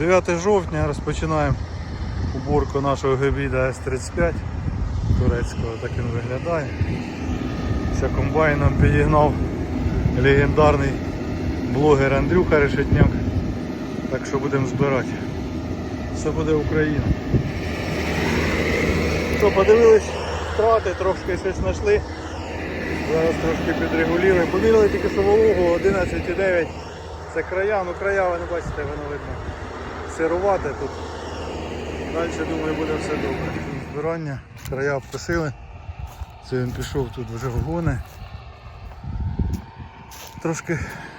9 жовтня розпочинаємо уборку нашого гибіда С-35 турецького, так він виглядає. Це комбайном підігнав легендарний блогер Андрюха Решетняк. Так що будемо збирати. Все буде Україна. Що, подивились втрати, трошки щось знайшли. Зараз трошки підрегулюємо. Поміряли тільки що вологу 11,9. Це края, ну края ви не бачите, воно видно. Сирувате тут. Далі думаю буде все добре. Збирання, края обкосили. Це він пішов тут вже в гони. Трошки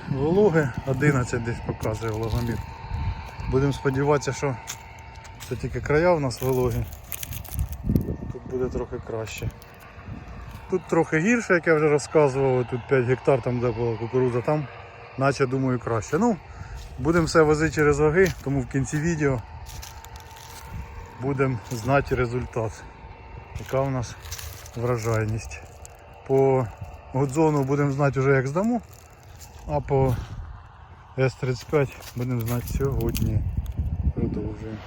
вологи, 11 десь показує вологомір. Будемо сподіватися, що це тільки края в нас вологі. Тут буде трохи краще. Тут трохи гірше, як я вже розказував, тут 5 гектар там де була кукурудза, там наче думаю краще. Ну, будемо все возити через ваги, тому в кінці відео будемо знати результат. Яка у нас вражайність. По Годзону будемо знати вже як здамо, а по С-35 будемо знати сьогодні. Продовжуємо.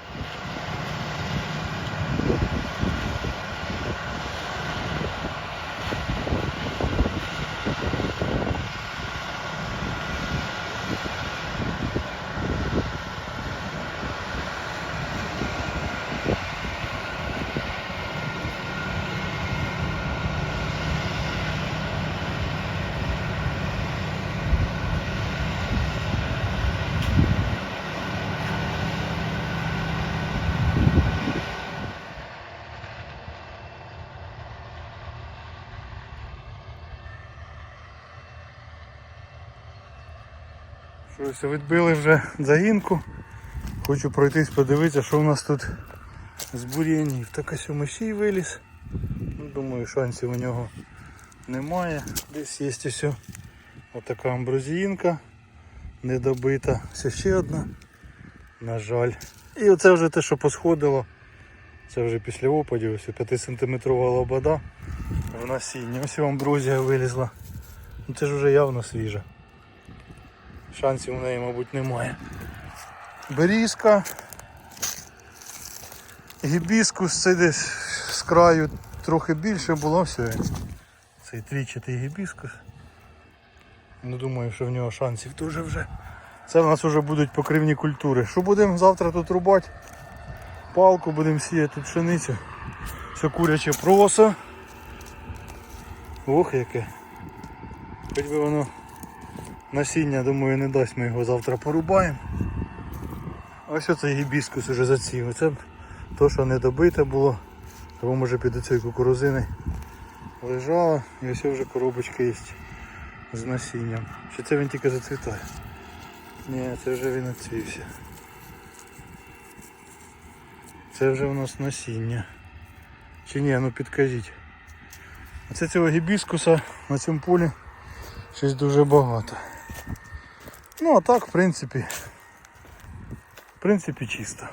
Щось відбили вже загінку. Хочу пройтись, подивитися, що у нас тут з бур'янів. Так ось у мишій виліз. Ну, думаю, шансів у нього немає. Десь є ось отака амброзіїнка недобита. Це ще одна. На жаль. І оце вже те, що посходило. Це вже після опадів, ось 5 сантиметрова лобода в насінні. Ось амброзія вилізла. Ну Це ж вже явно свіжа. Шансів у неї, мабуть, немає. Берізка. Гібіскус це десь з краю трохи більше було все. Цей трічатий гібіскус. Не думаю, що в нього шансів дуже вже. Це в нас вже будуть покривні культури. Що будемо завтра тут рубати? Палку будемо сіяти пшеницю. Це куряче просо. Ох яке. Хоч би воно насіння, думаю, не дасть, ми його завтра порубаємо. Ось оцей гібіскус уже заців. Це то, що не добите було, або може під цією кукурузини лежало і ось вже коробочка є з насінням. Чи це він тільки зацвітає? Ні, це вже він оцвівся. Це вже у нас насіння. Чи ні, ну підкажіть. Оце цього гібіскуса на цьому полі щось дуже багато. Ну а так в принципі. В принципі чисто.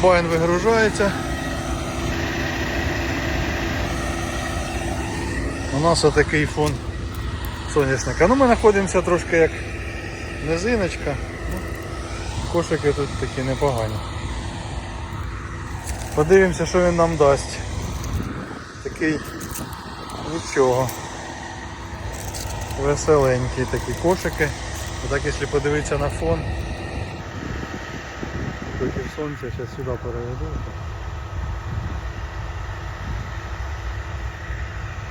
Комбайн вигружається. У нас отакий фон соняшника. Ну ми знаходимося трошки як низиночка. Ну, Кошики тут такі непогані. Подивимося, що він нам дасть. Такий нічого. Веселенькі такі кошики. Отак якщо подивитися на фон. Проти сонця, зараз сюди переведу.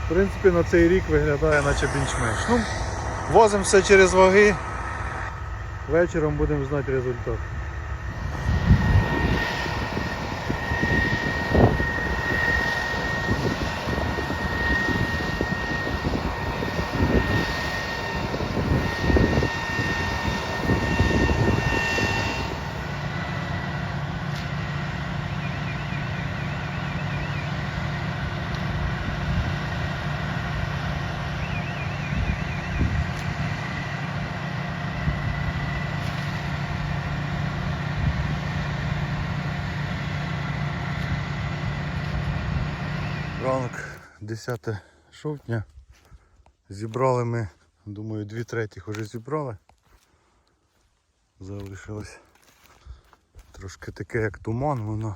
В принципі на цей рік виглядає наче більш-менш. Ну, возимо все через ваги. Вечором будемо знати результат. Ранок 10 жовтня. Зібрали ми, думаю, дві третіх вже зібрали. Залишилось трошки таке як туман воно.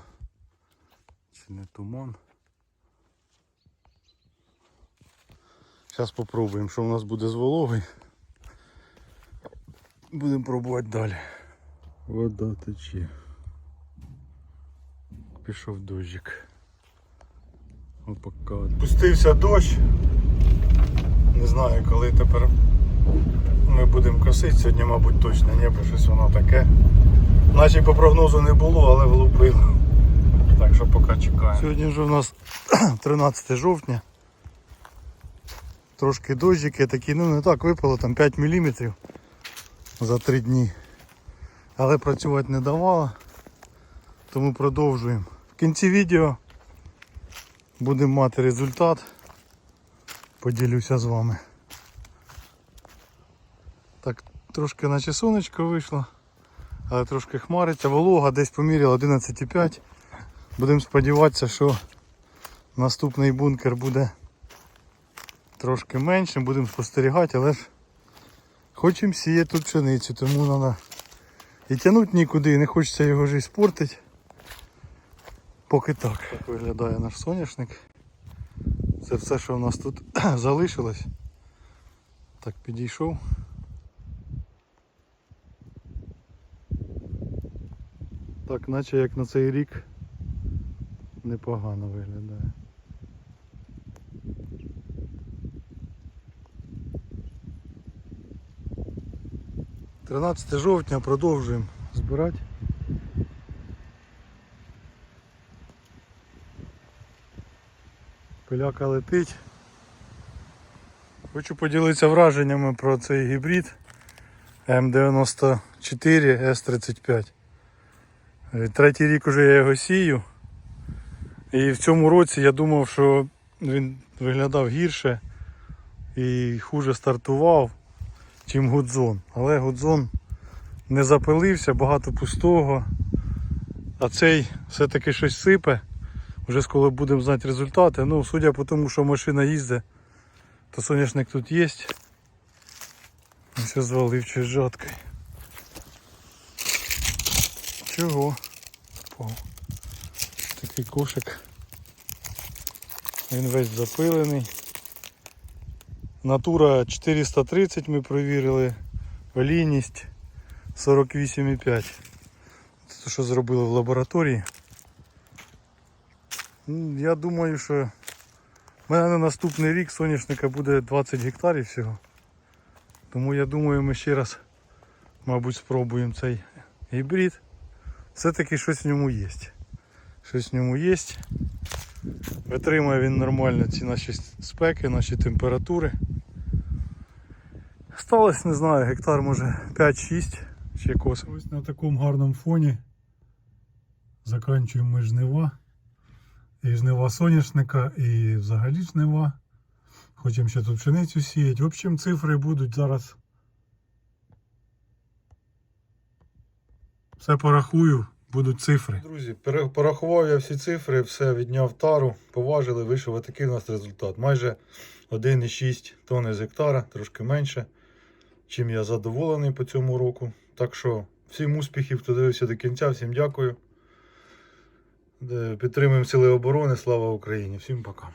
Чи не туман. Зараз спробуємо, що в нас буде з вологою. Будемо пробувати далі. Вода тече. Пішов дощик. Опака. Пустився дощ. Не знаю коли тепер ми будемо косити. Сьогодні, мабуть, точно небо щось воно таке. Наче по прогнозу не було, але влупило. Так що поки чекаємо. Сьогодні вже у нас 13 жовтня. Трошки дощики такі, ну не так випало, там 5 мм за 3 дні. Але працювати не давало. Тому продовжуємо. В кінці відео будемо мати результат. Поділюся з вами. Так, трошки наче сонечко вийшло, але трошки хмариться. Волога десь поміряла 11,5. Будемо сподіватися, що наступний бункер буде трошки меншим, будемо спостерігати, але ж хочемо сіяти тут пшеницю, тому треба і тягнути нікуди, і не хочеться його ж іспортити. Поки так. Так виглядає наш соняшник. Це все, що у нас тут залишилось. Так, підійшов. Так, наче як на цей рік непогано виглядає. Тринадцяте жовтня продовжуємо збирати. Пиляка летить. Хочу поділитися враженнями про цей гібрид М94 С35. Е, Третій рік уже я його сію. І в цьому році я думав, що він виглядав гірше і хуже стартував, чим Гудзон. Але Гудзон не запилився, багато пустого. А цей все-таки щось сипе. Вже скоро будемо знати результати. Ну, судя по тому, що машина їздить, то соняшник тут є. Все звалив жаткою. Чого? Впав. Такий кошик. Він весь запилений. Натура 430 ми провірили. Олійність 48,5. Це що зробили в лабораторії. Я думаю, що в мене на наступний рік соняшника буде 20 гектарів всього. Тому я думаю, ми ще раз, мабуть, спробуємо цей гібрид. Все-таки щось в ньому є. Щось в ньому є. Витримує він нормально ці наші спеки, наші температури. Сталося, не знаю, гектар може 5-6 ще косимо. Ось на такому гарному фоні заканчуємо ми жнива. І жнива соняшника, і взагалі жнива. Хочемо ще тут пшеницю сіяти. В общем, цифри будуть зараз. Все порахую, будуть цифри. Друзі, порахував я всі цифри, все відняв тару, поважили, вийшов отакий у нас результат. Майже 1,6 тонни з гектара, трошки менше, чим я задоволений по цьому року. Так що всім успіхів, хто дивився до кінця, всім дякую. Е, Підтримуємо Сили оборони. Слава Україні! Всім пока.